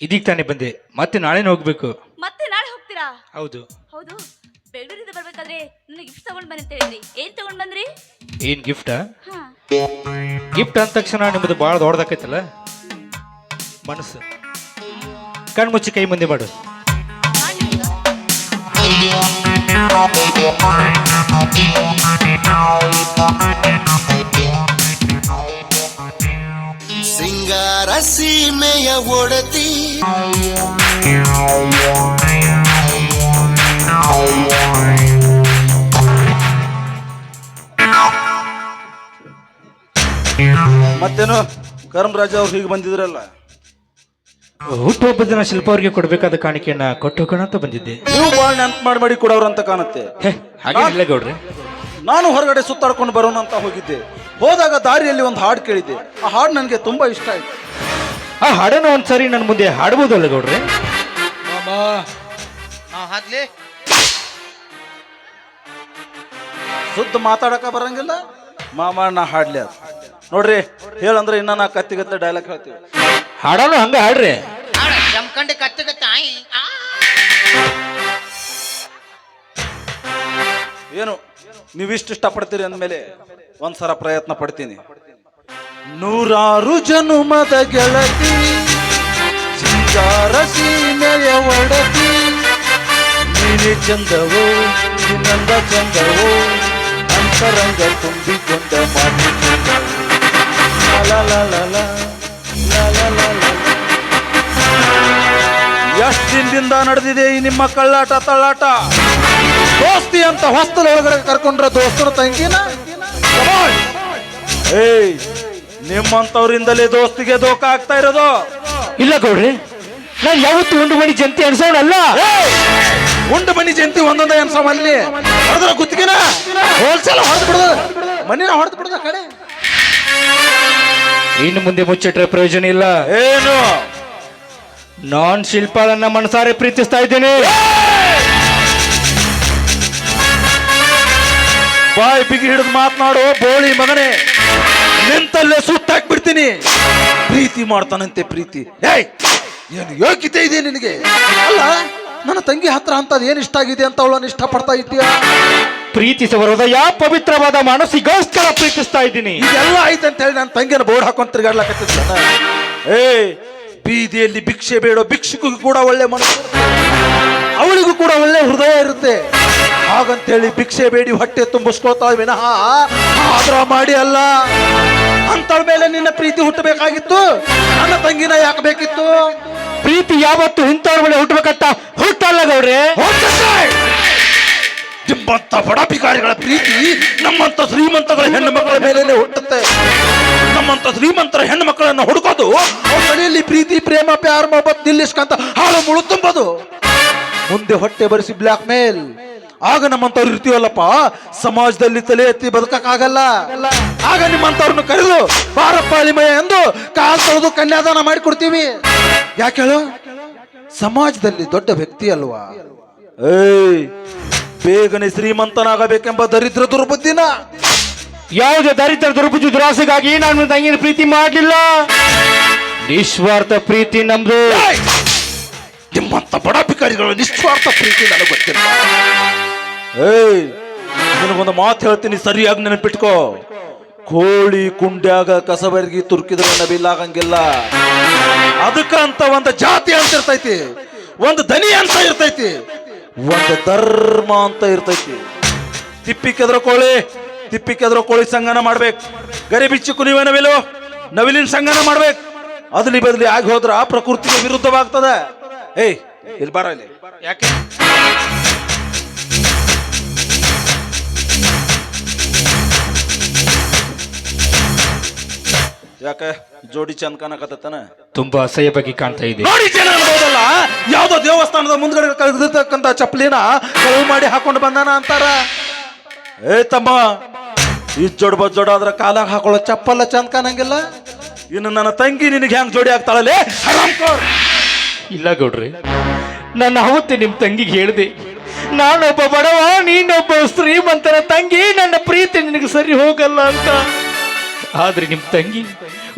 ಇದೀಗ ತಾನೆ ಬಂದೆ. ಮತ್ತೆ ನಾಳೆನೇ ಹೋಗ್ಬೇಕು. ಮತ್ತೆ ನಾಳೆ ಹೋಗ್ತೀರಾ? ಹೌದು. ಹೌದು. ಬೆಂಗಳೂರಿಂದ ಬರ್ಬೇಕಾದ್ರೆ ನನಗೆ ಗಿಫ್ಟ್ ತಗೊಂಡ್ ಬನ್ನಿ ಅಂತ ಹೇಳಿದ್ರಿ. ಏನ್ ತಗೊಂಡ್ ಬಂದ್ರಿ? ಏನ್ ಗಿಫ್ಟಾ ಹಾ. ಗಿಫ್ಟ್ ಅಂದ ತಕ್ಷಣ ನಿಮ್ಮದು ಭಾಳ ದೊಡ್ಡದಾಕೈತಲ್ಲ? ಮನಸ್ಸು. ಕಣ್ಣು ಮುಚ್ಚಿ ಕೈ ಮುಂದೆ ಮಾಡು? ಸಿಂಗಾರ ಸೀಮೆಯ ಒಡತಿ. ಮತ್ತೇನು? ಕರ್ಮರಾಜ ಅವ್ರು ಹೀಗೆ ಬಂದಿದ್ರಲ್ಲ? ಹುಟ್ಟುಹಬ್ಬದ ದಿನ ಶಿಲ್ಪ ಅವ್ರಿಗೆ ಕೊಡಬೇಕಾದ ಕಾಣಿಕೆಯನ್ನ ಕೊಟ್ಟು ಹೋಗೋಣ ಅಂತ ಬಂದಿದ್ದೆ. ನೀವು ಬಾಳ್ ನೆನ್ಪು ಮಾಡಿ ಮಾಡಿ ಕೊಡೋರು ಅಂತ ಕಾಣುತ್ತೆ. ಹೇ ಹಾಗೇನಿಲ್ಲ ಗೌಡ್ರೆ. ನಾನು ಹೊರಗಡೆ ಸುತ್ತಾಡ್ಕೊಂಡು ಬರೋಣ ಅಂತ ಹೋಗಿದ್ದೆ. ಹೋದಾಗ ದಾರಿಯಲ್ಲಿ ಒಂದು ಹಾಡು ಕೇಳಿದ್ದೆ. ಆ ಹಾಡು ನನಗೆ ತುಂಬ ಇಷ್ಟ ಆಯ್ತು. ಆ ಹಾಡನ್ನು ಒಂದ್ಸರಿ ನನ್ನ ಮುಂದೆ ಹಾಡ್ಬೋದಲ್ಲ ಗೌಡ್ರೆ? ಶುದ್ಧ ಮಾತಾಡಕ ಬರಂಗಿಲ್ಲ. ಮಾಮ ನಾ ಹಾಡ್ಲಿ ಅದು. ನೋಡ್ರಿ ಹೇಳಂದ್ರೆ ಇನ್ನ ನಾ ಕತ್ತಿಗತ್ತೆ ಡೈಲಾಗ್ ಹೇಳ್ತೀವಿ. ಹಾಡೋನು ಹಂಗ ಹಾಡ್ರಿ. ಜಮ್ಕಂಡು ಕತ್ತಗ ಏನು, ನೀವಿಷ್ಟು ಇಷ್ಟಪಡ್ತೀರಿ ಅಂದಮೇಲೆ ಒಂದ್ಸಲ ಪ್ರಯತ್ನ ಪಡ್ತೀನಿ. ನೂರಾರು ಜನುಮದ ಗೆಳತಿ ಒಡತಿ ನೀನೆ ಚಂದವೋ ನಿನ್ನಂದ ಚಂದವೋ, ಅಂತರಂಗ ತುಂಬಿಕೊಂಡ ಮಾಡಿ. ಎಷ್ಟ್ ದಿನದಿಂದ ನಡೆದಿದೆ ಈ ನಿಮ್ಮ ಕಳ್ಳಾಟ ತಳ್ಳಾಟ? ದೋಸ್ತಿ ಅಂತ ಹೊಸ್ತಲ ಒಳಗಡೆ ಕರ್ಕೊಂಡ್ರೆ ದೋಸ್ತರ ತಂಗಿನ. ಏಯ್ ನಿಮ್ಮಂತವ್ರಿಂದಲೇ ದೋಸ್ತಿಗೆ ದೋಖ ಆಗ್ತಾ ಇರೋದು? ಇಲ್ಲ ಗೌಡ್ರಿ ನಾನು ಯಾವತ್ತು ಉಂಡು ಮಣಿ ಜಂತಿ ಅನ್ಸೋಣಲ್ಲ! ಉಂಡು ಮಣಿ ಜಂತಿ ಒಂದೊಂದೇ ಅಲ್ಲಿ. ಹೊಡೆದ್ರ ಗುತ್ತಿಗೆನ? ಹೋಲ್ಸೇಲ್ ಹೊಡೆದು ಬಿಡದ ಮನಿನ ಹೊಡೆದು ಬಿಡದ ಕಡೆ. ಇನ್ನು ಮುಂದೆ ಮುಚ್ಚಿಟ್ರೆ ಪ್ರಯೋಜನ ಇಲ್ಲ. ಏನು? ನಾನ್ ಶಿಲ್ಪಾಳನ್ನ ಮನಸಾರೆ ಪ್ರೀತಿಸ್ತಾ ಇದ್ದೇನೆ. ಬಾಯ್ ಬಿಗಿ ಹಿಡಿದು ಮಾತನಾಡೋ ಬೋಳಿ ಮಗನೇ. ನಿಂತಲ್ಲೇ ಸುತ್ತಾಕ್ ಬಿಡ್ತೀನಿ ಪ್ರೀತಿ ಮಾಡ್ತಾನಂತೆ ಪ್ರೀತಿ. ಏಯ್ ಏನು ಯೋಗ್ಯತೆ ಇದೆ ನಿನಗೆ? ಅಲ್ಲ ನನ್ನ ತಂಗಿ ಹತ್ರ ಅಂತದ್ ಏನು ಇಷ್ಟ ಆಗಿದೆ ಅಂತ ಅವಳನ್ನು ಇಷ್ಟಪಡ್ತಾ ಇದ್ದೀಯಾ? ಪ್ರೀತಿಸುವ ಹೃದಯ ಪವಿತ್ರವಾದ ಮನಸ್ಸಿಗೋಸ್ಕರ ಪ್ರೀತಿಸ್ತಾ ಇದ್ದೀನಿ. ಇದೆಲ್ಲ ಆಯ್ತು ಅಂತ ಹೇಳಿ ನನ್ನ ತಂಗಿನ ಬೋರ್ಡ್ ಹಾಕೊಂಡ್ ತಿರ್ಗಾಡ್ಲಾಕತ್ತಿದ್ದ ಏ ಬೀದಿಯಲ್ಲಿ ಭಿಕ್ಷೆ ಬೇಡೋ ಭಿಕ್ಷುಕಿಗೂ ಕೂಡ ಒಳ್ಳೆ ಮನಸ್ಸು ಅವಳಿಗೂ ಕೂಡ ಒಳ್ಳೆ ಹೃದಯ ಇರುತ್ತೆ. ಹಾಗಂತೇಳಿ ಭಿಕ್ಷೆ ಬೇಡಿ ಹೊಟ್ಟೆ ತುಂಬಿಸ್ಕೋತಾ ವಿನಃ ಆದ್ರ ಮಾಡಿ ಅಲ್ಲ. ಅಂತಳ ಮೇಲೆ ನಿನ್ನ ಪ್ರೀತಿ ಹುಟ್ಟಬೇಕಾಗಿತ್ತು? ನನ್ನ ತಂಗಿನ ಯಾಕೆ ಬೇಕಿತ್ತು? ಪ್ರೀತಿ ಯಾವತ್ತು ಇಂಥವ್ರ ಮೇಲೆ ಹುಟ್ಟಬೇಕಂತ ಹುಟ್ಟಲ್ಲ ಗೌಡ್ರೆ. ಹೋಗ್ತದೆ. ನಿಮ್ಮಂತ ಬಡ ಭಿಕಾರಿಗಳ ಪ್ರೀತಿ ನಮ್ಮಂತ ಶ್ರೀಮಂತಗಳ ಹೆಣ್ಣು ಮಕ್ಕಳ ಮೇಲೇನೆ ಹುಟ್ಟುತ್ತೆ. ನಮ್ಮಂತ ಶ್ರೀಮಂತರ ಹೆಣ್ಣು ಮಕ್ಕಳನ್ನ ಹುಡುಕೋದು ಅವ್ರ ಮನೆಯಲ್ಲಿ ಪ್ರೀತಿ ಪ್ರೇಮ ಪ್ಯಾರ ಮೊಬತ್ ನಿಲ್ಲಿಸ್ಕಂತ ಹಾಳು ಮುಳು ತುಂಬೋದು. ಮುಂದೆ ಹೊಟ್ಟೆ ಬರೆಸಿ ಬ್ಲ್ಯಾಕ್ ಮೇಲ್ ಆಗ ನಮ್ಮಂತವ್ರು ಇರ್ತೀವಲ್ಲಪ್ಪ? ಸಮಾಜದಲ್ಲಿ ತಲೆ ಎತ್ತಿ ಬದುಕಕ್ಕಾಗಲ್ಲ. ಆಗ ನಿಮ್ಮಂತವ್ರನ್ನ ಕರೆದು ಬಾರಪ್ಪ ಅಲಿಮಯ ಎಂದು ಕಾಲ್ ತೊಳೆದು ಕನ್ಯಾದಾನ ಮಾಡಿಕೊಡ್ತೀವಿ. ಯಾಕೆ ಹೇಳು? ಸಮಾಜದಲ್ಲಿ ದೊಡ್ಡ ವ್ಯಕ್ತಿ ಅಲ್ವಾ? ಏಯ್ ಬೇಗನೆ ಶ್ರೀಮಂತನಾಗಬೇಕೆಂಬ ದರಿದ್ರ ದುರ್ಬುದ್ಧಿನ. ಯಾವುದೇ ದರಿದ್ರ ದುರ್ಬುದ್ಧಿ ದುರಾಸೆಗಾಗಿ ನಾನು ತಂಗಿನ ಪ್ರೀತಿ ಮಾಡಲಿಲ್ಲ. ನಿಸ್ವಾರ್ಥ ಪ್ರೀತಿ ನಮ್ದು! ನಿಮ್ಮಂತ ಬಡ ಭಿಕಾರಿಗಳ ನಿಸ್ವಾರ್ಥ ಪ್ರೀತಿ ನನಗೆ ಗೊತ್ತಿಲ್ಲ. ಏಯ್, ನಿನಗೊಂದು ಮಾತು ಹೇಳ್ತೀನಿ, ಸರಿಯಾಗಿ ನೆನಪಿಟ್ಕೋ. ಕೋಳಿ ಕುಂಡ್ಯಾಗ ಕಸಬರ್ಗಿ ತುರ್ಕಿದ್ರೆ ನಬಿಲಾಗಂಗಿಲ್ಲ ಅದಕ್ಕ ಅಂತ ಒಂದು ಜಾತಿ ಅಂತ ಇರ್ತೈತಿ, ಒಂದು ದನಿ ಅಂತ ಇರ್ತೈತಿ, ಒಂದು ಧರ್ಮ ಅಂತ ಇರ್ತೈತಿ. ತಿಪ್ಪಿ ಕೆದ್ರ ಕೋಳಿ, ತಿಪ್ಪಿ ಕೆದ್ರ ಕೋಳಿ ಸಂಗನ ಮಾಡ್ಬೇಕು. ಗರಿ ಬಿಚ್ಚಿ ನವಿಲು, ನವಿಲಿನ ಸಂಗನ ಮಾಡ್ಬೇಕು. ಅದಲಿ ಬದಲಿ ಆಗಿ ಹೋದ್ರ ಪ್ರಕೃತಿಗೆ ವಿರುದ್ಧವಾಗ್ತದೆ. ಏಯ್, ಇಲ್ಲಿ ಬಾರ ಇಲ್ಲಿ. ಯಾಕೆ? ಯಾಕೆ? ಜೋಡಿ ಚಂದ ಕಾಣಕತ್ತಾನ ತುಂಬಾ ಅಸಹ್ಯ ಬಗ್ಗೆ ಕಾಣ್ತಾ ಇದೆ. ನೋಡಿ ಜನ ಅನ್ಬೋದಲ್ಲ ಯಾವ್ದೋ ದೇವಸ್ಥಾನದ ಮುಂದ್ಗಡೆ ಕಳೆದಿರ್ತಕ್ಕಂಥ ಚಪ್ಪಲಿನ ಕಳುವು ಮಾಡಿ ಹಾಕೊಂಡು ಬಂದಾನ ಅಂತಾರ. ಏ ತಮ್ಮ ಈ ಜೋಡ್ ಬಜ್ಜೋಡ್ ಆದ್ರ ಕಾಲಾಗ ಹಾಕೊಳ್ಳೋ ಚಪ್ಪಲ್ಲ ಚಂದ ಕಾಣಂಗಿಲ್ಲ ಇನ್ನು ನನ್ನ ತಂಗಿ ನಿನಗೆ ಹೆಂಗ್ ಜೋಡಿ ಆಗ್ತಾಳಲೆ. ಇಲ್ಲ ಗೌಡ್ರಿ ನನ್ನ ಅವತ್ತೆ ನಿಮ್ ತಂಗಿಗೆ ಹೇಳಿದೆ ನಾನೊಬ್ಬ ಬಡವ ನೀನೊಬ್ಬ ಶ್ರೀಮಂತರ ತಂಗಿ ನನ್ನ ಪ್ರೀತಿ ನಿನಗೆ ಸರಿ ಹೋಗಲ್ಲ ಅಂತ. ಆದ್ರೆ ನಿಮ್ ತಂಗಿ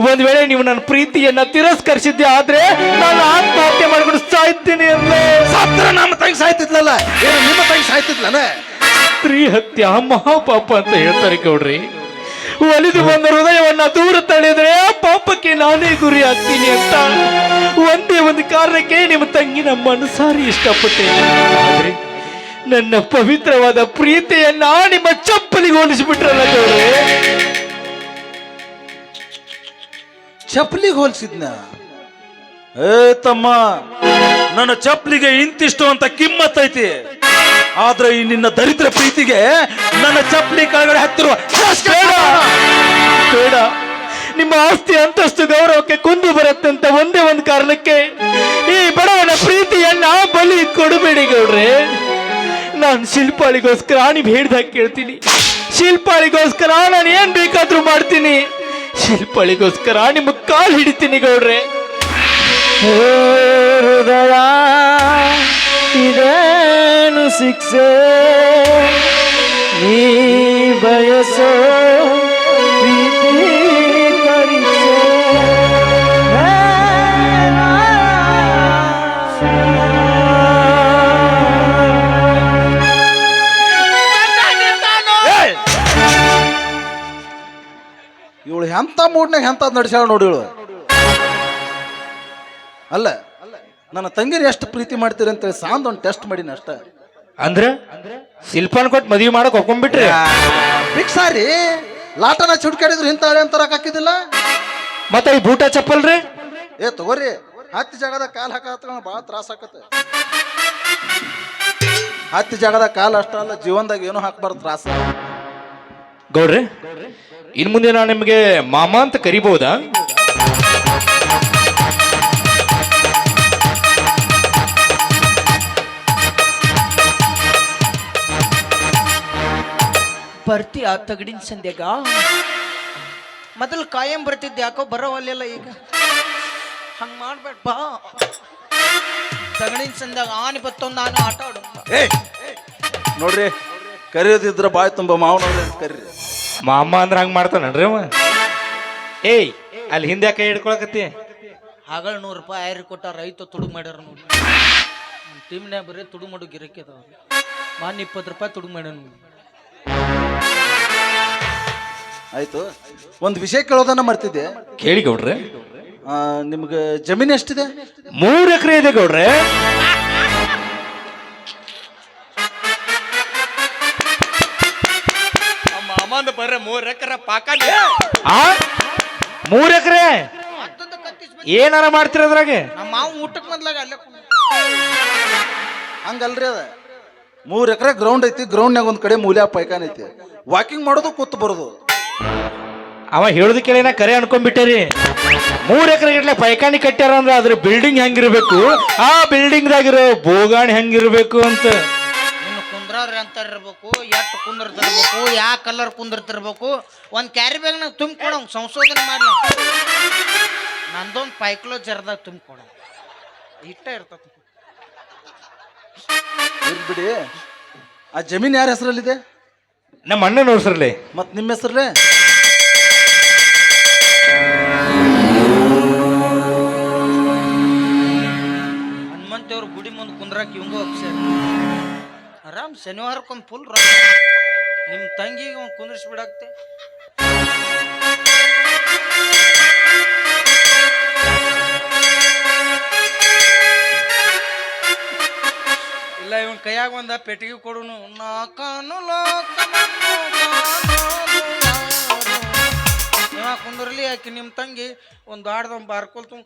ಒಂದ್ ವೇಳೆ ನೀವು ನನ್ನ ಪ್ರೀತಿಯನ್ನ ತಿರಸ್ಕರಿಸಿದ್ದೆ ಆದ್ರೆ ನಾನು ಆತ್ಮಹತ್ಯೆ ಮಾಡ್ಕೊಂಡು ಸಾಯ್ತೀನಿ ಸತ್ರ ನಮ್ಮ ತಂಗಿ ಸಾಯ್ತಿದ್ಲಲ್ಲ? ಏನು ನಿಮ್ಮ ತಂಗಿ ಸಾಯ್ತಿದ್ಲ ಸ್ತ್ರೀ ಹತ್ಯ ಮಹಾಪಾಪ ಅಂತ ಹೇಳ್ತಾರೆ ಗೌಡ್ರಿ. ಒಲಿದು ಬಂದ ಹೃದಯವನ್ನ ದೂರ ತಳೆದ್ರೆ ಆ ಪಾಪಕ್ಕೆ ನಾನೇ ಗುರಿ ಆಗ್ತೀನಿ ಅಂತ ಒಂದೇ ಒಂದು ಕಾರಣಕ್ಕೆ ನಿಮ್ಮ ತಂಗಿನ ಮನಸಾರಿ ಇಷ್ಟಪಟ್ಟೆ. ಆದ್ರೆ ನನ್ನ ಪವಿತ್ರವಾದ ಪ್ರೀತಿಯನ್ನ ನಿಮ್ಮ ಚಪ್ಪಲಿಗೆ ಹೋಲಿಸಿಬಿಟ್ರಲ್ಲ ಗೌಡ್ರೆ. ಚಪ್ಪಲಿಗೆ ಹೋಲಿಸಿದ್ನ? ಏ ತಮ್ಮ ನನ್ನ ಚಪ್ಪಲಿಗೆ ಇಂತಿಷ್ಟು ಅಂತ ಕಿಮ್ಮತ್ ಐತಿ ಆದ್ರೆ ಈ ನಿನ್ನ ದರಿದ್ರ ಪ್ರೀತಿಗೆ ನನ್ನ ಚಪ್ಪಲಿ ಕೆಳಗಡೆ ಹತ್ತಿರುವ ಬೇಡ. ನಿಮ್ಮ ಆಸ್ತಿ ಅಂತಸ್ತು ಗೌರವಕ್ಕೆ ಕುಂದು ಬರುತ್ತೆ ಅಂತ ಒಂದೇ ಒಂದು ಕಾರಣಕ್ಕೆ ಈ ಬಡವನ ಪ್ರೀತಿಯನ್ನ ಬಲಿ ಕೊಡಬೇಡಿ ಗೌಡ್ರೆ. ನಾನು ಶಿಲ್ಪಾಳಿಗೋಸ್ಕರ ನೀವು ಹೇಳ್ದಾಗ ಕೇಳ್ತೀನಿ. ಶಿಲ್ಪಾಳಿಗೋಸ್ಕರ ನಾನು ಏನ್ ಬೇಕಾದ್ರೂ ಮಾಡ್ತೀನಿ. ಶಿಲ್ಪಾಳಿಗೋಸ್ಕರ ನಿಮ್ಮ ಕಾಲು ಹಿಡಿತೀನಿ ಗೌಡ್ರೆ. ಹೃದಯ ಇದೇನು ಶಿಕ್ಷೆ? ನೀ ಬಯಸೋ ಎಂತ ಮೂಡ್ನಾಗ ಎಂತ ನಡೆಸ್ಯಾಳ ನೋಡಿಳು ಅಲ್ಲ ನನ್ನ ತಂಗಿರ್ ಎಷ್ಟು ಪ್ರೀತಿ ಮಾಡ್ತೀರಿ ಅಂತೇಳಿ ಸಾಂದ್ ಒಂದು ಟೆಸ್ಟ್ ಮಾಡೀನಿ ಅಷ್ಟ. ಅಂದ್ರೆ? ಶಿಲ್ಪಾನ್ ಕೊಟ್ಟು ಮದುವೆ ಮಾಡಕ್ ಒಪ್ಕೊಂಡ್ಬಿಟ್ರಿ ಸಾರಿ ಲಾಟನ ಚುಡ್ಕಾಡಿದ್ರು ಇಂತ ಹಳೆ ಅಂತ ಹಾಕಿದಿಲ್ಲ ಮತ್ತೆ ಈ ಬೂಟ ಚಪ್ಪಲ್ ರೀ ಏ ತಗೋರಿ ಹತ್ತು ಜಾಗದ ಕಾಲ್ ಹಾಕತ್ತ ಭಾಳ ತ್ರಾಸ ಆಕತ್ತೆ. ಹತ್ತು ಜಾಗದ ಕಾಲ್ ಅಷ್ಟ ಅಲ್ಲ ಜೀವನದಾಗ ಏನೂ ಹಾಕ್ಬಾರ್ದು ತ್ರಾಸ. ಗೌಡ್ರೆ ಇನ್ ಮುಂದೆ ನಾನು ನಿಮಗೆ ಮಾಮ ಅಂತ ಕರಿಬಹುದಾ ಬರ್ತಿ ಆ ತಗಡಿನ ಸಂಧ್ಯಾಗ ಮೊದಲು ಕಾಯಂ ಬರ್ತಿದ್ದೆ ಯಾಕೋ ಬರೋವಲ್ಲೆಲ್ಲ ಈಗ. ಹಂಗ ಮಾಡ್ಬೇಡ ಬಾ. ತಗಡಿನ ಸಂಧ್ಯಾಗ ಆನೆ ಬತ್ತೊಂದು ನಾನು ಆಟ ಆಡು. ನೋಡ್ರಿ ಕರಿಯೋದಿದ್ರ ಬಾಯ್ ತುಂಬ ಮಾವನ ಕರೀರಿ. ಮಾಮ ಅಂದ್ರೆ ಹಂಗೆ ಮಾಡ್ತಾನನ್ರಿ ಅವ? ಏಯ್ ಅಲ್ಲಿ ಹಿಂದೆ ಕೈ ಹಿಡ್ಕೊಳಕತ್ತಿ. ಹಾಗಲ್ ನೂರು ರೂಪಾಯಿ ಆಯ್ರಿ ಕೊಟ್ಟ ರೈತ ತುಡುಗ್ ಮಾಡ್ಯಾರ ನೋಡಿ. ಟೀಮ್ನ್ಯಾಗ ಬರೀ ತುಡುಗ್ ಮಾಡು ಗಿರಕಿ ಅದಾವ. ಮಾನ್ ಇಪ್ಪತ್ತು ರೂಪಾಯಿ ತುಡುಗ್ ಮಾಡ್ಯಾನ ನೋಡಿ. ಆಯ್ತು. ಒಂದು ವಿಷಯ ಕೇಳೋದನ್ನ ಮರ್ತಿದ್ದೆ. ಕೇಳಿ ಗೌಡ್ರೆ. ನಿಮ್ಗೆ ಜಮೀನು ಎಷ್ಟಿದೆ? ಮೂರು ಎಕರೆ ಇದೆ ಗೌಡ್ರೆ. ಮೂರ್ ಎಕರೆ ಪಾಕ ಆ? ಮೂರ್ ಎಕರೆ? ಏನಾರ ಮಾಡ್ತೀರ ಅದ್ರಾಗೆ? ನಮ್ಮ ಮಾವು ಊಟಕ್ಕೆ ಮೊದ್ಲಾಗ ಅಲ್ಲೇ ಹಂಗಲ್ರಿ ಅದ. ಮೂರ್ ಎಕರೆ ಗ್ರೌಂಡ್ ಐತಿ ಗ್ರೌಂಡ್ನಾಗ ಒಂದ್ ಕಡೆ ಮೂಲ್ಯ ಪೈಕಾನ್ ಐತಿ. ವಾಕಿಂಗ್ ಮಾಡೋದು ಕೂತ್ ಬರೋದು. ಅವ ಹೇಳುದು ಕೇಳಿನ ಕರೆ ಅನ್ಕೊಂಡ್ಬಿಟ್ಟೇರಿ ಮೂರ್ ಎಕರೆ ಗಟ್ಲೆ ಪೈಕಾನಿ ಕಟ್ಟ್ಯಾರ ಅಂದ್ರೆ ಅದ್ರ ಬಿಲ್ಡಿಂಗ್ ಹೆಂಗಿರ್ಬೇಕು? ಆ ಬಿಲ್ಡಿಂಗ್ ದಾಗಿರೋ ಬೋಗಾಣಿ ಹೆಂಗಿರ್ಬೇಕು ಅಂತ. ಕುಂದ್ರವ್ರ ಅಂತ ಇರ್ಬೇಕು ಎಷ್ಟು ಕುಂದಿರ್ತಿರ್ಬೇಕು ಯಾವ ಕಲರ್ ಕುಂದಿರ್ತಿರ್ಬೇಕು ಒಂದು ಕ್ಯಾರಿ ಬ್ಯಾಗ್ನಾಗ ತುಂಬಿಕೊಡ ಸಂಶೋಧನೆ ಮಾಡ್ಲ? ನಂದೊಂದು ಪೈಕ್ಲೋ ಜರ್ದಾಗ ತುಂಬಿಕೊಡ ಇಷ್ಟ ಇರ್ತದ. ಇರ್ಲಿ ಬಿಡಿ. ಆ ಜಮೀನ್ ಯಾರ ಹೆಸರಲ್ಲಿದೆ? ನಮ್ಮ ಅಣ್ಣನ ಹೆಸರಲ್ಲಿ. ಮತ್ ನಿಮ್ಮ ಹೆಸರಲ್ಲೇ? ಹನುಮಂತೇವ್ರ ಗುಡಿ ಮುಂದೆ ಕುಂದ್ರಾಕ ಇವಂಗೂ ಅಕ್ಷರ ಆರಾಮ್ ಶನಿವಾರಕ್ಕೊಂದು ಫುಲ್ ರೊಕ್ಕ. ನಿಮ್ಮ ತಂಗಿಗೆ ಒಂದು ಕುಂದ್ರಿಸಿ ಬಿಡಾಕ್ತೆ. ಇಲ್ಲ, ಇವನ್ ಕೈಯಾಗ ಒಂದ ಪೆಟ್ಟಿಗೆ ಕೊಡುನು. ನಾಕಾನು ಇವ ಕುಂದ್ರಲಿ ಆಕಿ ನಿಮ್ಮ ತಂಗಿ, ಒಂದು ಆಡ್ದೊಂದು ಬಾರ್ಕೊಳ್ತು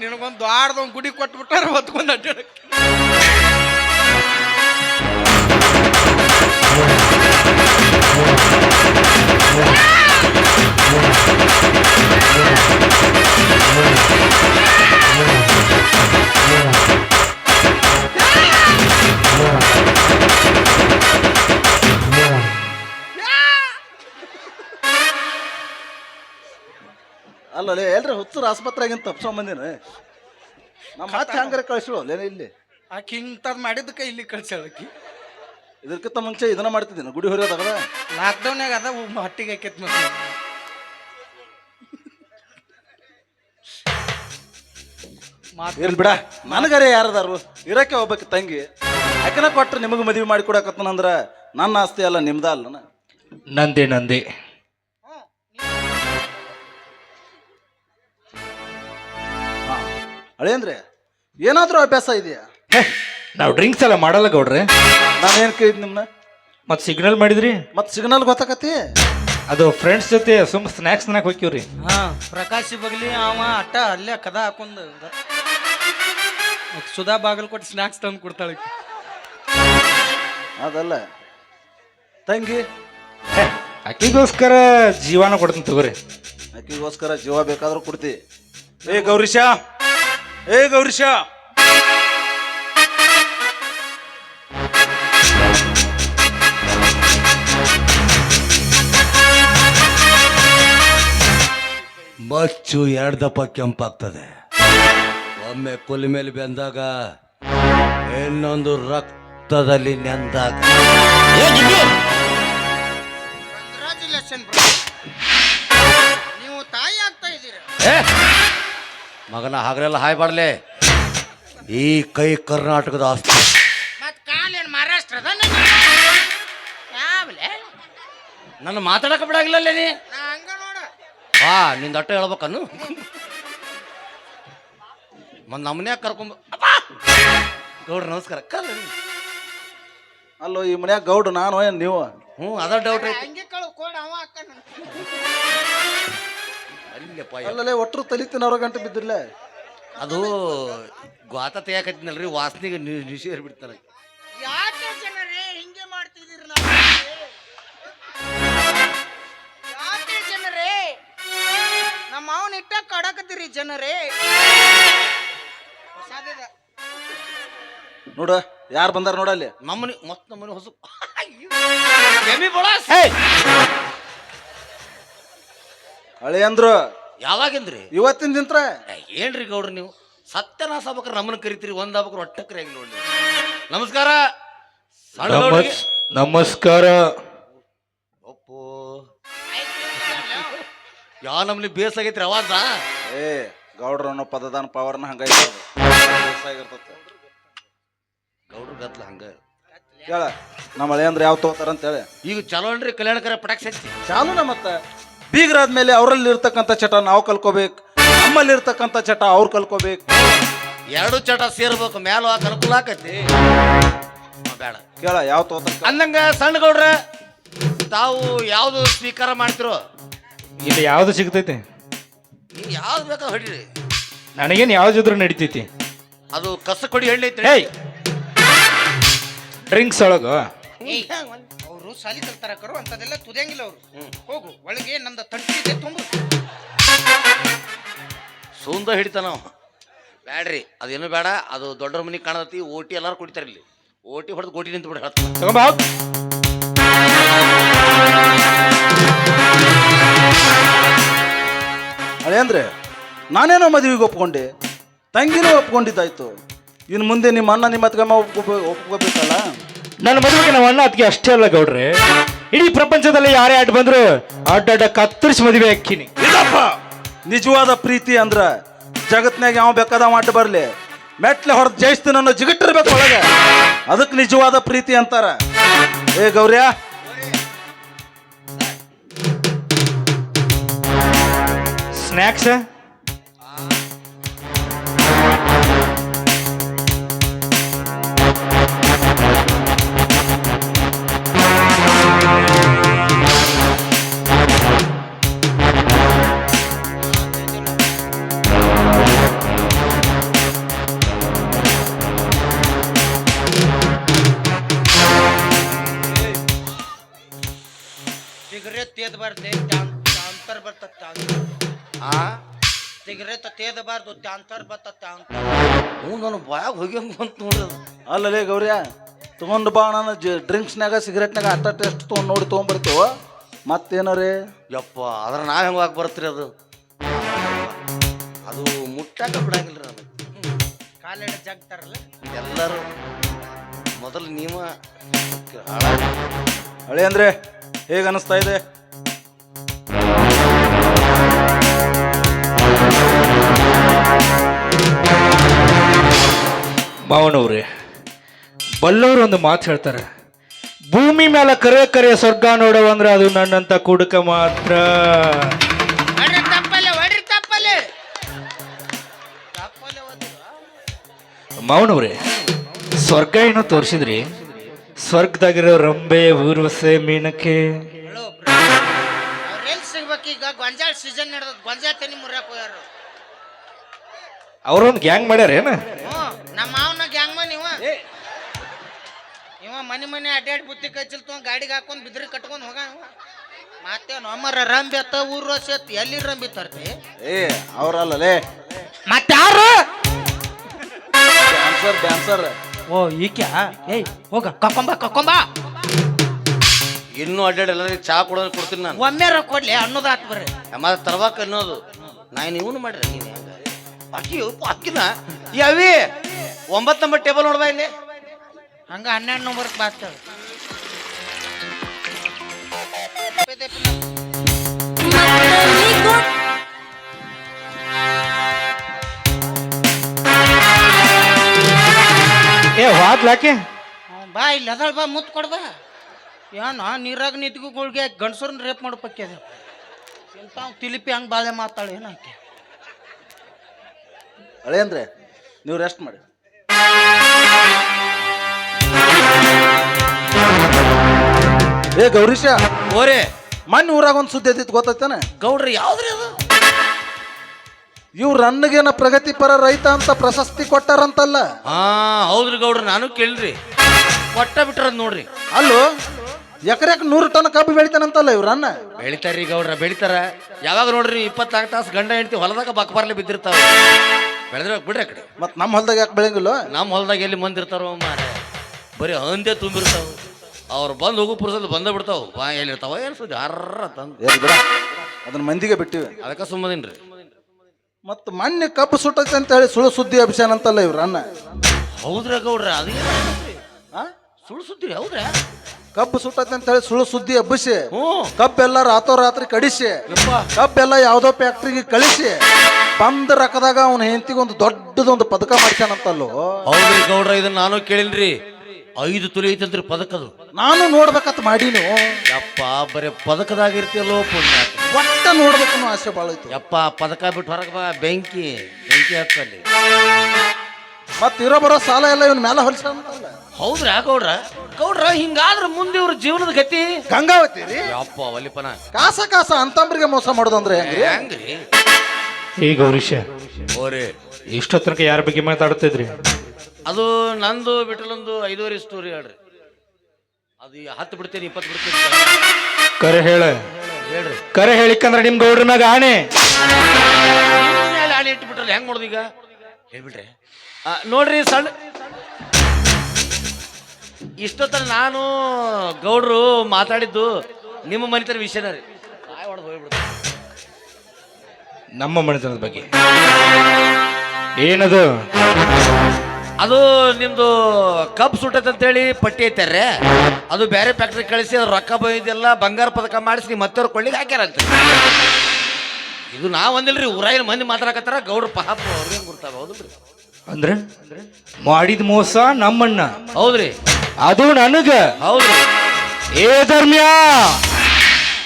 ನಿನಗೊಂದು ಆಡ್ದೊಂದು ಗುಡಿ ಕೊಟ್ಬಿಟ್ಟಾರ ಹೊತ್ಕೊಂಡು ಅಡ್ಡಾಡಕ್ಕೆ ಅಲ್ಲಲೇ ಎಲ್ರಿ ಹುಚ್ಚರ ಆಸ್ಪತ್ರೆಗಿಂತ ತಪ್ಸ್ಕೊಂಡ್ ಬಂದಿನ. ನಮ್ಮ ಮತ್ತೆ ಹಂಗಾರೆ ಕಳಿಸಿಳು ಅಲ್ಲೇನ ಇಲ್ಲಿ? ಆಕಿ ಹಿಂಗೆ ಮಾಡಿದ್ದಕ್ಕೆ ಇಲ್ಲಿ ಕಳ್ಸ್ಯಾಳಕಿ ಇದಕ್ಕಿಂತ ಮುಂಚೆ ಇದನ್ನ ಮಾಡ್ತಿದ್ದೀನಿ ಗುಡಿ ಹೊರಿಯೋದಾಗ ಲಾಕ್ಡೌನ್ಯಾಗ ಅದ ಹಟ್ಟಿಗೆ ಹಾಕೈತಿ ಮತ್ತೆ ಮಾತ್ ಇರ್ಲಿ ಬಿಡ ನನಗರೇ ಯಾರದಾರು ಇರಕ್ಕೆ ಹೋಗ್ಬೇಕು ತಂಗಿ. ಯಾಕನ ಕೊಟ್ರೆ ನಿಮಗೆ ಮದುವೆ ಮಾಡಿ ಕೊಡಕತ್ತನಂದ್ರ ನನ್ನ ಆಸ್ತಿ ಅಲ್ಲ ನಿಮ್ದ ಅಲ್ಲನ ನಂದಿ ನಂದೆ. ಅಳೇಂದ್ರೆ ಏನಾದರೂ ಅಭ್ಯಾಸ ಇದೆಯಾ? ಹೇ, ನಾವು ಡ್ರಿಂಕ್ಸ್ ಎಲ್ಲ ಮಾಡಲ್ಲ ಗೌಡ್ರೆ. ನಾನೇನು ಕೇಳಿದ್ ನಿಮ್ಮನ್ನ ಮತ್ತೆ ಸಿಗ್ನಲ್ ಮಾಡಿದ್ರಿ? ಮತ್ತೆ ಸಿಗ್ನಲ್ ಗೊತ್ತಾಕತಿ ಅದು ಫ್ರೆಂಡ್ಸ್ ಜೊತೆ ಸುಮ್ ಸ್ನ್ಯಾಕ್ಸ್ ನಾಕ್ ಹೋಗ್ತೀವ್ರಿ ಹಾ ಪ್ರಕಾಶಿ ಬಗ್ಲಿ ಅವ ಅಟ್ಟ ಅಲ್ಲೇ ಕದ ಹಾಕೊಂಡ್ ಸುಧಾ ಬಾಗಲ್ ಕೊಟ್ಟು ಸ್ನಾಕ್ಸ್ ತಂದು ಕೊಡ್ತಾಳೆ. ಈಕಿ. ಅದಲ್ಲ. ತಂಗಿ? ಅಕ್ಕಿಗೋಸ್ಕರ ಆಕಿಗೋಸ್ಕರ ಜೀವನ ಕೊಡ್ತೀನಿ ತಗೋರಿ. ಆಕಿಗೋಸ್ಕರ ಜೀವ ಬೇಕಾದ್ರೂ ಕೊಡ್ತಿ. ಏ ಗೌರೀಶ ಏ ಗೌರೀಶ ಮಚ್ಚು ಎರಡು ದಪ್ಪ ಕೆಂಪಾಗ್ತದೆ. ಒಮ್ಮೆ ಕೊಲಿ ಮೇಲೆ ಬೆಂದಾಗ ಇನ್ನೊಂದು ರಕ್ತದಲ್ಲಿ ನೆಂದಾಗ. ನೀವು ತಾಯಿ ಆಗ್ತಾ ಇದ್ದೀರಾ? ಮಗನ ಹಾಗಲೆಲ್ಲ ಹಾಯ್ ಬಾಡ್ಲೆ ಈ ಕೈ ಕರ್ನಾಟಕದ ಆಸ್ತಿ. ಮತ್ ಕಾಲೇನ್ ಮಹಾರಾಷ್ಟ್ರದ ಯಾವಲೆ? ನನ್ನ ಮಾತಾಡಕ ಬಿಡಾಗಿಲ್ಲ ನೀ? ನಾ ಹಂಗ ನೋಡು. ಹಾ ನಿಂದ ಅಟ್ಟ ಹೇಳ್ಬೇಕನ್ನು? ಮತ್ ನಮ್ಮನ್ಯಾಗ ಕರ್ಕೊಂಬ! ಗೌಡ್ರ ನಮಸ್ಕಾರ. ಕರ್ರಿ. ಅಲ್ಲೋ ಈ ಮನ್ಯಾಗ ಗೌಡ್ರು ನಾನು ಏನ್ ನೀವು? ಹ್ಞೂ ಅದ ಡೌಟ್ ಐತಿ. ಹಂಗೆ ಕಳು ಕೋಡ್ ಅವ ಅಕ್ಕನ. ಅಲ್ಲಪ್ಪ ಅಲ್ಲಲ್ಲೇ ಒಟ್ಟರು ತಲಿತಿನ ಅವ್ರ ಗಂಟೆ ಬಿದ್ದಿರ್ಲ? ಅದು ಗಾತ ತೆಗಿಯಾಕತ್ತಿನಲ್ರಿ ವಾಸನೆಗೆ ನಿಶೇರ್ ಬಿಡ್ತಾರೆ. ಯಾಕೆ ಜನರೇ ಹಿಂಗೆ ಮಾಡ್ತಿದ್ದೀರಿ ನಾವು ಯಾಕೆ ಜನರೇ? ನಮ್ಮ ಅವನ ಇಟ್ಟ ಕಡಕತ್ತೀರಿ ಜನರೇ. ಸಾಧ್ಯದ ನೋಡ ಯಾರು ಬಂದಾರ ನೋಡಲ್ಲಿ ನಮ್ಮನೆ ಮತ್ ನಮ್ಮನೆ ಹೊಸ ಎಮ್ಮಿ ಬೋಳಸ್ ಹಳೆ ಅಂದ್ರು. ಯಾವಾಗಿಂದ್ರಿ? ಇವತ್ತಿನ ದಿನ ಏ, ಏನ್ರಿ ಗೌಡ್ರಿ ನೀವು? ಸತ್ಯನಾಶ ಹಬ್ಬಕ್ಕ ನಮ್ಮನ್ನ ಕರಿತೀರಿ ಒಂದ್ ಹಬ್ಬಕ್ಕ ಒಟ್ಟಕ್ರಿ ಆಗಿ ನೋಡಿ ನಮಸ್ಕಾರ. ಸಣ್ಣ ಗೌಡ್ರಿಗೆ. ನಮಸ್ ನಮಸ್ಕಾರ. ಒಪ್ಪು. ಯಾವ ನಮ್ಲಿ ಬೇಸಾಗೈತ್ರಿ ಅವಾಜ? ಏ ಗೌಡ್ರ ಅನ್ನೋ ಪದದಾನ ಪವರ್ನ ಹಂಗ ಬೇಸಾಗಿರ್ತತೆ. ಗೌಡ್ರ ಗದ್ಲ ಹಂಗ. ಕೇಳ ನಮ್ಮ ಹಳೆ ಅಂದ್ರೆ ಯಾವ ತಗೋತಾರ ಅಂತ ಹೇಳಿ. ಈಗ ಚಲೋ ಅನ್ರಿ ಕಲ್ಯಾಣಕರ ಪಟಾಕ್ಷಿ ಹಚ್ಚಿ. ನಮ್ಮ ಮತ್ತ? ಬೀಗರಾದ್ಮೇಲೆ ಅವರಲ್ಲಿ ಇರ್ತಕ್ಕಂಥ ಚಟ ನಾವು ಕಲ್ಕೋಬೇಕು. ನಮ್ಮಲ್ಲಿ ಇರ್ತಕ್ಕಂಥ ಚಟ ಅವ್ರು ಕಲ್ಕೋಬೇಕು. ಎರಡು ಚಟ ಸೇರ್ಬೇಕು ಮ್ಯಾಲ ಅನುಕೂಲ ಆಕತಿ. ಬೇಡ. ಕೇಳ ಯಾವ ತೋತ ಅಂದಂಗ ಸಣ್ಣ ಗೌಡ್ರ ತಾವು ಯಾವ್ದು ಸ್ವೀಕಾರ ಮಾಡ್ತಿರೋ? ಇಲ್ಲಿ ಯಾವ್ದು ಸಿಗ್ತೈತಿ? ನೀವು ಯಾವ್ದು ಬೇಕಾ ಹೊಡೀರಿ. ನನಗೇನು ಯಾವ್ದಿದ್ರು ನಡಿತೈತಿ. ಅದು ಕಸ ಕೊಡಿ ಹೇಳಿ ಡ್ರಿಂಕ್ಸ್ ಒಳಗ? ಸಾಲಿ ಕಲ್ತಾರ ಕರು ಅಂತದೆಲ್ಲ ತುದಿಯಂಗಿಲ್ಲ ಅವರು. ಹೋಗು ಒಳಗೆ ನಂದ ತಂಟಿ ಇದೆ ತುಂಬು. ಸೌಂದ ಹಿಡಿತಾನ ಅವ. ಬ್ಯಾಡ್ರಿ ಅದೇನು ಬೇಡ ಅದು ದೊಡ್ಡರ ಮನೆ ಕಾಣದತಿ ಓಟಿ ಎಲ್ಲಾರು ಕುಡಿತಾರೆ ಇಲ್ಲಿ. ಓಟಿ ಹೊಡೆದು ಗೋಟಿ ನಿಂತು ಬಿಡ. ಹಳೆ ಅಂದ್ರೆ ನಾನೇನೋ ಮದುವೆಗೆ ಒಪ್ಕೊಂಡೆ ತಂಗಿನೂ ಒಪ್ಕೊಂಡಿದ್ದಾಯ್ತು. ಇನ್ನು ಮುಂದೆ ನಿಮ್ಮ ಅಣ್ಣ ನಿಮ್ಮ ಅತ್ಗಮ್ಮ ಒಪ್ಕೋಬೇ ಒಪ್ಕೋಬೇಕಲ್ಲ? ನನ್ನ ಮದುವೆಗೆ ನಮ್ಮ ಅಣ್ಣ ಅದಕ್ಕೆ ಅಷ್ಟೇ ಅಲ್ಲ ಗೌಡ್ರೆ. ಇಡೀ ಪ್ರಪಂಚದಲ್ಲಿ ಯಾರೇ ಆಟ ಬಂದ್ರು ಅಡ್ಡ ಕತ್ತರಿಸಿ ಮದುವೆ ಹಾಕಿನಿ ಇದಪ್ಪ ನಿಜವಾದ ಪ್ರೀತಿ ಅಂದ್ರ ಜಗತ್ನಾಗ ಯಾವ ಬೇಕಾದ ಅಡ್ಡ ಬರ್ಲಿ. ಮೆಟ್ಲೆ ಹೊರ ಜಯಿಸ್ತೀನಿ ಅನ್ನೋ ಜಿಗಟ್ಟಿರ್ಬೇಕು ಒಳಗೆ. ಅದಕ್ಕೆ ನಿಜವಾದ ಪ್ರೀತಿ ಅಂತಾರ. ಏ ಗೌರ್ಯ. ಸ್ನ್ಯಾಕ್ಸ್ ಸಿಗರೇಟ್ ತೇದಬಾರ್ದೆ ಅಂತರ ಬರ್ತತ್ತ ಆ? ಸಿಗರೇಟ್ ತೇದಬಾರ್ದು ಅಂತರ ಬರ್ತದ ಅಂತ ಹ್ಞೂ ನನ್ನ ಬಾಯಾಗ ಹೋಗ್ಯಂಗ ಬಂತು ನೋಡ್ರಿ ಅದು ಅಲ್ಲಲೇ ಗೌರ್ಯ ತೊಗೊಂಡು ಬಾ ನಾನು ಡ್ರಿಂಕ್ಸ್ನಾಗ ಸಿಗರೇಟ್ನಾಗ ಅಟ್ಟ ಟೆಸ್ಟ್ ತೊಗೊಂಡು ನೋಡಿ ತೊಗೊಂಬರ್ತೀವ ಮತ್ತೇನಾರೇ ಯಪ್ಪ ಅದ್ರ ನಾವ್ ಹೆಂಗ್ ಹಾಕಿ ಬರ್ತೀರಿ ಅದು? ಅದು ಮುಟ್ಟಾಕ ಬಿಡಂಗಿಲ್ಲ ರೀ ಅದು. ಕಾಲೆಡ ಜಗ್ತಾರಲ್ಲ? ಎಲ್ಲರೂ. ಮೊದಲು ನೀವ. ಹಳೆ ಅಂದ್ರೆ? ಹೇಗೆ ಅನಿಸ್ತಾ ಇದೆ? ಮಾವನವ್ರೆ ಬಲ್ಲವರು ಒಂದು ಮಾತು ಹೇಳ್ತಾರೆ. ಭೂಮಿ ಮೇಲೆ ಕರೆ ಕರೆ ಸ್ವರ್ಗ ನೋಡವಂದ್ರೆ ಅದು ನನ್ನಂತ ಕುಡುಕ ಮಾತ್ರ. ಮಾವನವ್ರೆ ಸ್ವರ್ಗ ಏನೋ ತೋರಿಸಿದ್ರಿ? ಸ್ವರ್ಗದಾಗಿರೋ ರಂಬೆ ಊರ್ವಸೆ ಮೀನಕ್ಕೆ. ಹೇಳು ಅವ್ರೇನ್ ಸಿಗ್ಬೇಕು ಈಗ? ಗೊಂಜಾಳ ಸೀಸನ್ ನಡೆದ ಗೊಂಜಾಳ ತನಿ ಮುರ್ಯಾಕ ಹೋಗ್ಯಾರ ಅವ್ರೊಂದು ಗ್ಯಾಂಗ್ ಮಾಡ್ಯಾರೇನ ಹ್ಞೂ ನಮ್ಮ ಮಾವನ ಗ್ಯಾಂಗ್ ಮನ್ ಇವ. ಇವ ಮನೆ ಮನೆ ಅಡ್ಡಾಡಿ ಬುತ್ತಿ ಕಚ್ಚಿಲ್ ತಗೊಂಡ್ ಗಾಡಿಗೆ ಹಾಕೊಂಡ್ ಬಿದ್ರಿ ಕಟ್ಕೊಂಡ್ ಹೋಗ ಇವ. ಮತ್ತೆ ನಮ್ಮರ ರಂಬಿ ಅತ್ತ ಊರ್ ರಸ ಎತ್ತ ಎಲ್ಲಿ ರಂಬಿ ತರ್ತಿ? ಏ ಅವರಲ್ಲಲೇ. ಮತ್ತೆ ಯಾರು? ಡ್ಯಾನ್ಸರ್ ಡ್ಯಾನ್ಸರ್ ಓ ಈಕ್ಯಾ? ಏಯ್ ಹೋಗ ಕಕ್ಕೊಂಬ ಕಕ್ಕೊಂಬ ಇನ್ನೂ ಅಡ್ಡಾಡಿ ಎಲ್ಲರಿಗೆ ಚಾ ಕೊಡೋದು ಕೊಡ್ತೀನಿ ನಾನು. ಒಮ್ಮೆರ ಕೊಡ್ಲಿ ಅನ್ನೋದು ಆತ್ ಬರ್ರಿ ಮತ್ತೆ ತರ್ಬೇಕು ಅನ್ನೋದು. ನಾನು ಇವನು ಮಾಡ್ರಿ ನೀನು ಹೆಂಗ? ಅಕ್ಕಿ ಅಕ್ಕಿನ? ಯಾವಿ ಒಂಬತ್ತು ನಂಬರ್ ಟೇಬಲ್ ನೋಡ್ಬಾ ಇಲ್ಲಿ. ಹಂಗ ಹನ್ನೆರಡು ನಂಬರ್ ಬಾತ್ ಏ ವಾದ್ಲಾಕೆ ಬಾ ಇಲ್ಲಿ ಅದಳ ಬಾ ಮುತ್ ಕೊಡ್ ಬಾ. ಏನ ನೀರಾಗ ನಿಂತ್ಕೊಳ್ಗೆ ಗಂಡಸರನ್ನ ರೇಪ್ ಮಾಡೋ ಪಕ್ಕ ಅದ. ಇಂಥ ತಿಲಿಪಿ ಹಂಗೆ ಬಾಳೆ ಮಾತಾಳ ಏನಾಕೆ ಹಳೆ ಅಂದ್ರೆ ನೀವು ರೆಸ್ಟ್ ಮಾಡಿ. ಏ ಗೌರೀಶ ಓರೆ. ಮೊನ್ನೆ ಊರಾಗ ಒಂದು ಸುದ್ದಿ ಎದ್ದಿತ್ತು ಗೊತ್ತೈತಾನೆ? ಗೌಡ್ರಿ ಯಾವ್ದ್ರಿ ಅದು? ಇವ್ ರನ್ನಗೇನ ಪ್ರಗತಿಪರ ರೈತ ಅಂತ ಪ್ರಶಸ್ತಿ ಕೊಟ್ಟಾರಂತಲ್ಲ? ಹಾ ಹೌದ್ರಿ ಗೌಡ್ರ ನಾನು ಕೇಳ್ರಿ. ಕೊಟ್ಟ ಬಿಟ್ರದ್ ನೋಡ್ರಿ. ಅಲ್ಲೋ ಎಕರೆಕ್ ನೂರು ಟನ್ ಕಬ್ಬು ಬೆಳಿತಾನಂತಲ್ಲ ಇವ್ರ ಅನ್ನ ಬೆಳಿತಾರ್ರಿ ಗೌಡ್ರ ಬೆಳಿತಾರ. ಯಾವಾಗ ನೋಡ್ರಿ ಇಪ್ಪತ್ನಾಲ್ಕು ತಾಸು ಗಂಡ ಹೆಂಡತಿ ಹೊಲದಾಗ ಬಕ್ಬಾರ್ಲಿ ಬಿದ್ದಿರ್ತಾವ. ಬೆಳೆದ್ರೆ ಬಿಡ್ರಿ ಆ ಕಡೆ. ಮತ್ ನಮ್ಮ ಹೊಲ್ದಾಗ ಯಾಕೆ ಬೆಳಂಗಿಲ್ಲ ನಮ್ಮ ಹೊಲದಾಗ ಎಲ್ಲಿ ಮಂದಿ ಇರ್ತಾರೋ ಮಾರ ಬರೀ ಹಂದೆ ತುಂಬಿರ್ತಾವ. ಅವ್ರು ಬಂದು ಹೋಗೋ ಪುರುಸಲ್ಲಿ ಬಂದ ಬಿಡ್ತಾವ. ಬಾ ಎಲ್ಲಿರ್ತಾವ? ಏನು ಸುದ್ದಿ? ಹರ್ರ ತಂದು. ಅದನ್ನ ಮಂದಿಗೆ ಬಿಟ್ಟಿವಿ. ಅದಕ್ಕೆ ಸುಮ್ಮದಿನ್ರಿ ಮತ್ ಮೊನ್ನೆ ಕಬ್ಬು ಸುಟ್ಟೈತೆ ಅಂತ ಹೇಳಿ ಸುಳ್ಳು ಸುದ್ದಿ ಅಭಿಷೇನ್ ಅಂತಲ್ಲ ಇವ್ರ ಅನ್ನ. ಹೌದ್ರ ಗೌಡ್ರ? ಅದು? ಸುಳ್ಳು ಸುದ್ದಿ ಹೌದ್ರ? ಕಬ್ಬು ಸುಟ್ಟೈತೆ ಅಂತ ಹೇಳಿ ಸುಳ್ಳು ಸುದ್ದಿ ಹಬ್ಬಿಸಿ. ಹ್ಞೂ. ಕಬ್ಬೆಲ್ಲ ರಾತ್ರೋರಾತ್ರಿ ಕಡಿಸಿ. ಕಬ್ಬೆಲ್ಲ ಯಾವುದೋ ಫ್ಯಾಕ್ಟ್ರಿಗೆ ಕಳಿಸಿ. ಬಂದ ರಕದಾಗ ಅವನ ಹೆಂಡತಿಗೆ ಒಂದು ದೊಡ್ಡದೊಂದು ಪದಕ ಮಾಡ್ಸ್ಯಾನಂತಲ್ಲೋ. ಹೌದ್ರಿ ಗೌಡ್ರ ಇದನ್ನ ನಾನು ಕೇಳಿಲ್ರಿ. ಐದು ತುಲಿ ಐತಂತ್ರಿ ಪದಕದು ನಾನು ನೋಡ್ಬೇಕಂತ ಮಾಡೀನು? ಯಪ್ಪ ಬರೀ ಪದಕದಾಗ ಇರ್ತಿಯಲ್ಲೋ ಪುಣ್ಯ ಒಟ್ಟ ನೋಡ್ಬೇಕನ್ನೋ ಆಸೆ ಭಾಳ ಐತಿ ಯಪ್ಪ ಪದಕ ಬಿಟ್ಟು ಹೊರಗೆ ಬಾ ಬೆಂಕಿ ಬೆಂಕಿ ಹತ್ತಲ್ಲಿ ಮತ್ತೆ ಇರೋ ಬರೋ ಸಾಲ ಎಲ್ಲ ಇವನ್ ಮೇಲೆ ಹೊಲ್ಸ ಹೌದ್ರಾ ಗೌಡ್ರ? ಗೌಡ್ರ ಹಿಂಗಾದ್ರ ಮುಂದೆ ಇವ್ರ ಜೀವನದ ಗತಿ? ಗಂಗಾವತಿ ರೀ ಯಪ್ಪ ಒಲಿಪನ ಕಾಸ ಕಾಸ ಅಂತಂಬ್ರಿಗೆ ಮೋಸ ಮಾಡೋದಂದ್ರೆ ಹೆಂಗ್ರಿ? ಹೆಂಗ್ರಿ? ಈ ಗೌರೀಶ. ಓರೇ ಇಷ್ಟೋ ತನಕ ಯಾರ ಬಗ್ಗೆ ಮಾತಾಡ್ತಿದ್ರಿ? ಅದು ನಂದು ಬಿಟ್ಟಲೊಂದು ಐದೂವರೆ ಸ್ಟೋರಿ ಹೇಳ್ರಿ. ಅದು ಹತ್ತು ಬಿಡ್ತೀನಿ ಇಪ್ಪತ್ತು ಬಿಡ್ತೀನಿ. ಕರೆ ಹೇಳ. ಹೇಳ್ರಿ. ಕರೆ ಹೇಳಿಕಂದ್ರೆ ನಿಮ್ ಗೌಡ್ರ ಮ್ಯಾಗ ಆಣೆ. ಆಣೆ ಇಟ್ಟು ಬಿಟ್ರಲ್ಲ ಹೆಂಗ್ ಮಾಡೋದು ಈಗ? ಹೇಳ್ಬಿಟ್ರೆ ನೋಡ್ರಿ ಸಣ್ಣ ಇಷ್ಟೊತ್ತನ ನಾನು ಗೌಡ್ರು ಮಾತಾಡಿದ್ದು ನಿಮ್ಮ ಮನೆತನ ವಿಷಯನ ರೀ. ಹೊಡ್ದು ಹೋಗ್ಬಿಡ್ತು. ನಮ್ಮ ಮನೆತನದ ಬಗ್ಗೆ. ಏನದು? ಅದು ನಿಮ್ದು ಕಬ್ ಸುಟ್ಟೈತೆ ಅಂತೇಳಿ ಪಟ್ಟಿ ಐತಾರೆ ಅದು ಬೇರೆ ಫ್ಯಾಕ್ಟ್ರಿ ಕಳಿಸಿ ಅದು ರೊಕ್ಕ ಬಂದಿದ್ದೆಲ್ಲ ಬಂಗಾರ ಪದಕ ಮಾಡಿಸಿ ನೀವು ಮತ್ತವ್ರ ಕೊಳ್ಳಿಗೆ ಹಾಕ್ಯಾರಂತೆ. ಇದು ನಾ ಒಂದಿಲ್ರಿ ಊರಾಗಿನ ಮಂದಿ ಮಾತಾಡಕತ್ತಾರ ಗೌಡ್ರ ಪಾಪ ಅವ್ರಿಗೆ ಗುರ್ತಾವ ಹೌದು ಅಂದ್ರೆ? ಮಾಡಿದ ಮೋಸ ನಮ್ಮಣ್ಣ ಹೌದ್ರಿ. ಅದು ನನಗ. ಹೌದ್ರಿ. ಏ ಧರ್ಮ್ಯ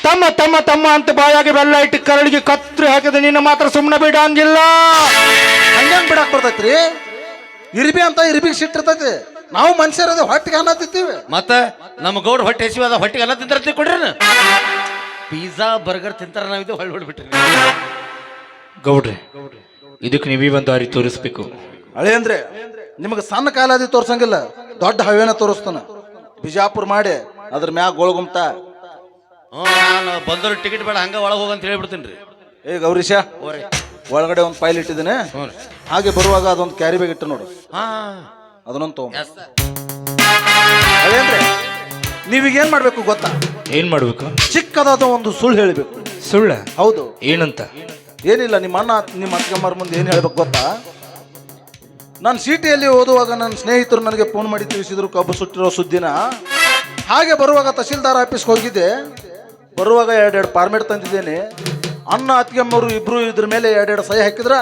ತಮ್ಮ ತಮ್ಮ ತಮ್ಮ ಅಂತ ಬಾಯಾಗಿ ಬೆಲ್ಲ ಇಟ್ಟು ಕರಳಿಗೆ ಕತ್ರಿ ಹಾಕಿದ ನಿನ್ನ ಮಾತ್ರ ಸುಮ್ಮನೆ ಬಿಡಂಗಿಲ್ಲ. ಹಂಗಂಗ್ ಬಿಡಾಕ್ ಬರ್ತೈತ್ರಿ? ಇರ್ಬಿ ಅಂತ ಇರ್ಬಿಗೆ ಸಿಟ್ಟಿರ್ತೈತಿ. ನಾವು ಮನುಷ್ಯರದ ಹೊಟ್ಟಿಗೆ ಅನ್ನತ್ತಿತ್ತೀವಿ ಮತ್ತೆ ನಮ್ಮ ಗೌಡ್ ಹೊಟ್ಟೆ ಹಸಿವಾದ ಹೊಟ್ಟೆಗೆ ಅನ್ನ ತಿಂತಾರ ಕೊಡ್ರಿ ಪಿಜ್ಜಾ ಬರ್ಗರ್ ತಿಂತಾರ ನಾವಿದ್ದು ಹೊಳ್ಳಿ ಹೊಡ್ಬಿಟ್ರಿ ಗೌಡ್ರಿ ಇದಕ್ಕೆ ನೀವೇ ಒಂದು ದಾರಿ ತೋರಿಸ್ಬೇಕು. ಹಳೆ ಅಂದ್ರೆ ನಿಮಗೆ ಸಣ್ಣ ಕಾಲಾದಿ ತೋರ್ಸಂಗಿಲ್ಲ ದೊಡ್ಡ ಹವೇನ ತೋರಿಸ್ತಾನ. ಬಿಜಾಪುರ ಮಾಡಿ ಅದ್ರ ಮ್ಯಾಗ ಗೋಳ್ಗುಮ್ತ ಹ್ಞೂ ನಾನು ಬಂದವ್ರ ಟಿಕೆಟ್ ಬೇಡ ಹಂಗ ಒಳಗೆ ಹೋಗಂತ ಹೇಳ್ಬಿಡ್ತೀನಿ ರೀ. ಏ ಗೌರೀಶಾ. ಓರಿ ಒಳಗಡೆ ಒಂದು ಫೈಲ್ ಇಟ್ಟಿದ್ದೀನಿ. ಹಾಗೆ ಬರುವಾಗ ಅದೊಂದು ಕ್ಯಾರಿ ಬ್ಯಾಗ್ ಇಟ್ಟು ನೋಡು. ಹಾಂ. ಅದನ್ನೊಂದು ತಗೊಂಬ ಎಸ್ ಸರ್ ಹಳೆ ಅಂದ್ರೆ ನೀವೀಗ ಏನ್ ಮಾಡ್ಬೇಕು ಗೊತ್ತಾ? ಏನ್ ಮಾಡ್ಬೇಕು? ಚಿಕ್ಕದಾದ ಒಂದು ಸುಳ್ಳು ಹೇಳಬೇಕು. ಸುಳ್ಳ? ಹೌದು. ಏನಂತ? ಏನಿಲ್ಲ ನಿಮ್ಮ ಅಣ್ಣ ನಿಮ್ಮ ಅತ್ತಿಗೆಮ್ಮರ ಮುಂದೆ ಏನು ಹೇಳ್ಬೇಕು ಗೊತ್ತಾ? ನಾನು ಸಿಟಿಯಲ್ಲಿ ಓದುವಾಗ ನನ್ನ ಸ್ನೇಹಿತರು ನನಗೆ ಫೋನ್ ಮಾಡಿ ತಿಳಿಸಿದ್ರು ಕಬ್ಬು ಸುಟ್ಟಿರೋ ಸುದ್ದಿನ. ಹಾಗೆ ಬರುವಾಗ ತಹಸೀಲ್ದಾರ್ ಆಫೀಸ್ಗೆ ಹೋಗಿದ್ದೆ. ಬರುವಾಗ ಎರಡೆರಡು ಫಾರ್ಮೆಟ್ ತಂದಿದ್ದೇನೆ. ಅಣ್ಣ ಅತ್ತಿಗೆಮ್ಮರು ಇಬ್ರು ಇದ್ರ ಮೇಲೆ ಎರಡೆರಡು ಸಹಿ ಹಾಕಿದ್ರ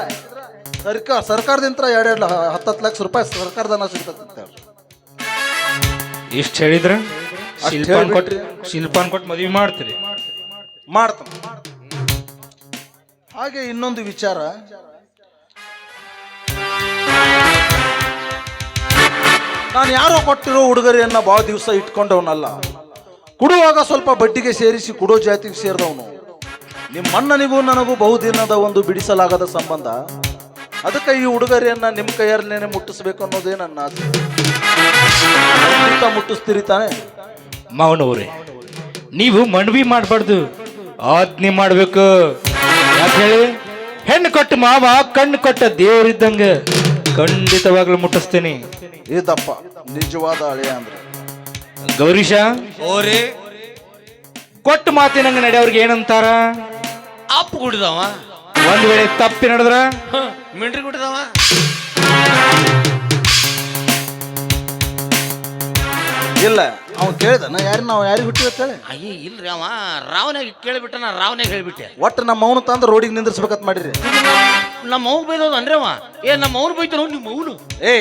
ಸರ್ಕಾರ ಸರ್ಕಾರದಿಂದ ಎರಡೆರಡು ಹತ್ತತ್ತು ಲಕ್ಷ ರೂಪಾಯಿ ಸರ್ಕಾರದನ್ನ ಸಿಗ್ತದೆ ಅಂತ ಹೇಳಿ ಇಷ್ಟ ಹೇಳಿದ್ರ? ಅಷ್ಟ್ ಶಿಲ್ಪಾನ್. ಕೊಟ್ಟು ಶಿಲ್ಪಾನ್ ಕೊಟ್ಟು ಮದುವೆ ಮಾಡ್ತೀರಿ. ಮಾಡ್ತಾನೆ. ಹಾಗೆ ಇನ್ನೊಂದು ವಿಚಾರ. ನಾನು ಯಾರೋ ಕೊಟ್ಟಿರೋ ಉಡುಗೊರೆಯನ್ನ ಬಹಳ ದಿವಸ ಇಟ್ಕೊಂಡವನಲ್ಲ. ಕೊಡುವಾಗ ಸ್ವಲ್ಪ ಬಡ್ಡಿಗೆ ಸೇರಿಸಿ ಕೊಡೋ ಜಾತಿಗೆ ಸೇರಿದವನು. ನಿಮ್ಮ ಅಣ್ಣನಿಗೂ ನನಗೂ ಬಹುದಿನದ ಒಂದು ಬಿಡಿಸಲಾಗದ ಸಂಬಂಧ. ಅದಕ್ಕೆ ಈ ಉಡುಗೊರೆಯನ್ನ ನಿಮ್ಮ ಕೈಯಲ್ಲೇನೆ ಮುಟ್ಟಿಸ್ಬೇಕು ಅನ್ನೋದೇ ನನ್ನ ಆಸೆ. ಮುಟ್ಟಿಸ್ತೀರಿ ತಾನೆ. ಮಾವನವ್ರೆ ನೀವು ಮನವಿ ಮಾಡಬಾರ್ದು. ಆಜ್ಞೆ ಮಾಡ್ಬೇಕು. ಯಾಕೆ ಹೇಳಿ? ಹೆಣ್ಣು ಕೊಟ್ಟ ಮಾವ ಕಣ್ಣು ಕೊಟ್ಟ ದೇವರಿದ್ದಂಗೆ ಖಂಡಿತವಾಗ್ಲೂ ಮುಟ್ಟಿಸ್ತೀನಿ. ಇದಪ್ಪ ನಿಜವಾದ ಹಳೆಯ ಅಂದ್ರೆ. ಗೌರೀಶ ಕೊಟ್ಟ ಮಾತಿನಂಗ ನಡೆಯವ್ರಿಗೆ ಏನಂತಾರ? ಅಪ್ಪ ಕುಡಿದವ ಒಂದ್ ವೇಳೆ ತಪ್ಪಿ ನಡೆದ್ರ? ಮಿಂಡ್ರಿ ಕುಡಿದವ ಇಲ್ಲ ಅವ್ನು ಕೇಳ್ದ ನಾ ಯಾರು ನಾವು ಯಾರಿಗೆ ಹುಟ್ಟಿವತ್ತೇಳಿ ಅಯ್ಯ ಇಲ್ರಿ ಅವ. ರಾವನಾಗ ಕೇಳಿಬಿಟ್ಟ ನಾ ರಾವನಾಗ ಹೇಳ್ಬಿಟ್ಟೆ. ಒಟ್ಟು ನಮ್ಮ ಅವನು ತಂದು ರೋಡಿಗೆ ನಿಂದಿರ್ಸ್ಬೇಕಂತ ಮಾಡಿರಿ. ನಮ್ಮ ಅವ್ನು ಬೈದೋದು ಅಂದ್ರೆ ಅವ. ಏ ನಮ್ಮ ಅವ್ನು ಬೈತಾನ ನಿಮ್ಮ ಅವನು. ಏ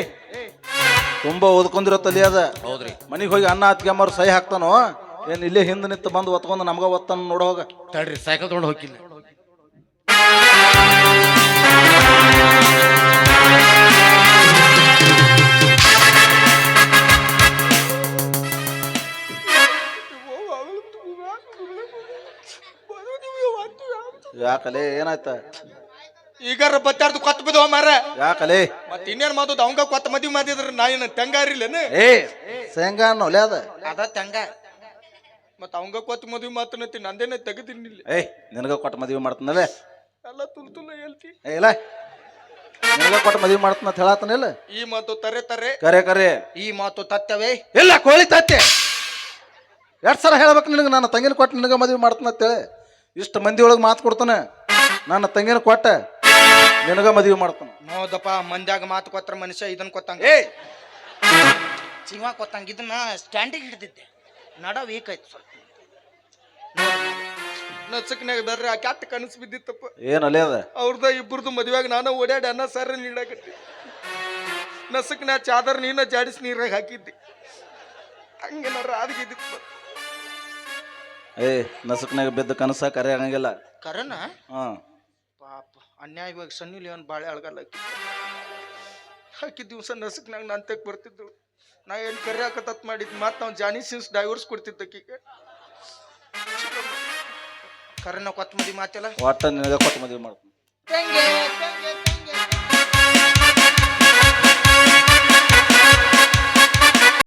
ತುಂಬಾ ಓದ್ಕೊಂಡಿರೋ ತಲೆ ಅದ. ಹೌದ್ರಿ. ಮನೆಗೆ ಹೋಗಿ ಅನ್ನ ಹತ್ಗೆ ಅಮ್ಮರು ಸಹಿ ಹಾಕ್ತಾನೋ? ಏನ್ ಇಲ್ಲೇ ಹಿಂದೆ ನಿಂತು ಬಂದು ಒತ್ಕೊಂಡು ನಮ್ಗ ಒತ್ತಾನ ನೋಡ ಹೋಗ. ತಡ್ರಿ ಸೈಕಲ್ ತಗೊಂಡು ಹೋಗಿಲ್ಲ ಯಾಕಲೆ? ಏನಾಯ್ತ? ಈಗಾರ ಬತ್ತಾರ್ದು ಕೊತ್ತ ಬಿದ್ದವ ಮಾರ ಯಾಕಲೆ? ಮತ್ ಇನ್ನೇನ್ ಮಾತದ ಅವಂಗ ಕೊತ್ತ ಮದ್ವಿ ಮಾಡಿದ್ರ ನಾ ಏನ ತೆಂಗಾರಿಲ್ಲೇನ ಏ ಶೇಂಗಾ ಅನ್ನೋಲೆ ಅದ? ಅದ ತೆಂಗ. ಮತ್ ಅವಂಗ ಕೊತ್ತ ಮದ್ವಿ ಮಾತನತಿ ನಂದೇನ ತೆಗದಿನಿಲ್ಲ ಏ ನಿನಗ ಕೊಟ್ಟು ಮದುವೆ ಮಾಡ್ತನಲ್ಲ? ಎಲ್ಲ ತುಲ್ ತುಲ್ ಹೇಳ್ತಿ. ಏ ಇಲ್ಲ. ನಿನಗ ಕೊಟ್ಟು ಮದುವೆ ಮಾಡ್ತನ ಅಂತ ಹೇಳಾತನಿಲ್ಲ ಈ ಮಾತು ತರೆ ತರೆ. ಕರೆ ಕರೆ. ಈ ಮಾತು ತತ್ತವೇ. ಇಲ್ಲ ಕೋಳಿ ತತ್ತೆ. ಎರಡು ಸಲ ಹೇಳ್ಬೇಕು ನಿನಗೆ ನನ್ನ ತಂಗಿನ ಕೊಟ್ಟು ನಿನಗೆ ಮದುವೆ ಮಾಡ್ತಾನೆ ಅಂತೇಳಿ. ಇಷ್ಟು ಮಂದಿ ಒಳಗೆ ಮಾತು ಕೊಡ್ತಾನೆ. ನನ್ನ ತಂಗಿನ ಕೊಟ್ಟ ನಿನಗ ಮದುವೆ ಮಾಡ್ತಾನೆ. ಹೌದಪ್ಪ ಮಂದ್ಯಾಗ ಮಾತು ಕೊತ್ರ ಮನುಷ್ಯ ಇದನ್ನ ಕೊತ್ತಂಗ ಏ ಜೀವ ಕೊತ್ತಂಗ ಇದನ್ನ ಸ್ಟ್ಯಾಂಡಿಗೆ ಹಿಡ್ದಿದ್ದೆ. ನಡ ವೀಕ್ ಆಯ್ತು ಸ್ವಲ್ಪ. ನಸಕ್ನಾಗ ಬರ್ರಿ ಆ ಕೆಟ್ಟ ಕನಸು ಬಿದ್ದಿತ್ತಪ್ಪ. ಏನು ಅಲ್ಲೇ ಅದ? ಅವ್ರದ ಇಬ್ಬರದು ಮದ್ವೆಯಾಗ ನಾನು ಓಡಾಡಿ ಅನ್ನ ಸಾರ ನೀಡಾಕತ್ತಿ. ನಸಕ್ನ ಚಾದರ್ ನೀನ ಜಾಡಿಸಿ ನೀರಾಗ ಹಾಕಿದ್ದಿ. ಹಂಗೇನಾರ ಆದ್ಗಿದ್ದಿತ್ತು ಏ ನಸುಕ್ನಾಗ ಬಿದ್ದ ಕನಸ ಕರೆ ಆಗಂಗಿಲ್ಲ. ಕರನ? ಹಾಂ. ಪಾಪ ಅನ್ಯಾಯವಾಗಿ ಸನ್ನಿ ಲಿಯೋನ್ ಬಾಳೆ ಅಳಗಲ್ಲ ಹಾಕಿ ದಿವಸ ನಸುಕ್ನಾಗ ನಾನು ತೆಗ್ ಬರ್ತಿದ್ದು ನಾ ಏನು ಕರೆ ಹಾಕತ್ ಮಾಡಿದ್ ಮತ್ತೆ ನಾವು ಜಾನಿ ಸಿನ್ಸ್ ಡೈವರ್ಸ್ ಕೊಡ್ತಿದ್ದಕ್ಕೀಗ ಕರನ ಕೊತ್ತಂಬರಿ ಮಾತೆಲ್ಲ. ಒಟ್ಟ ನಿನಗ ಕೊಟ್ಟು ಮದುವೆ ಮಾಡ್ತೀನಿ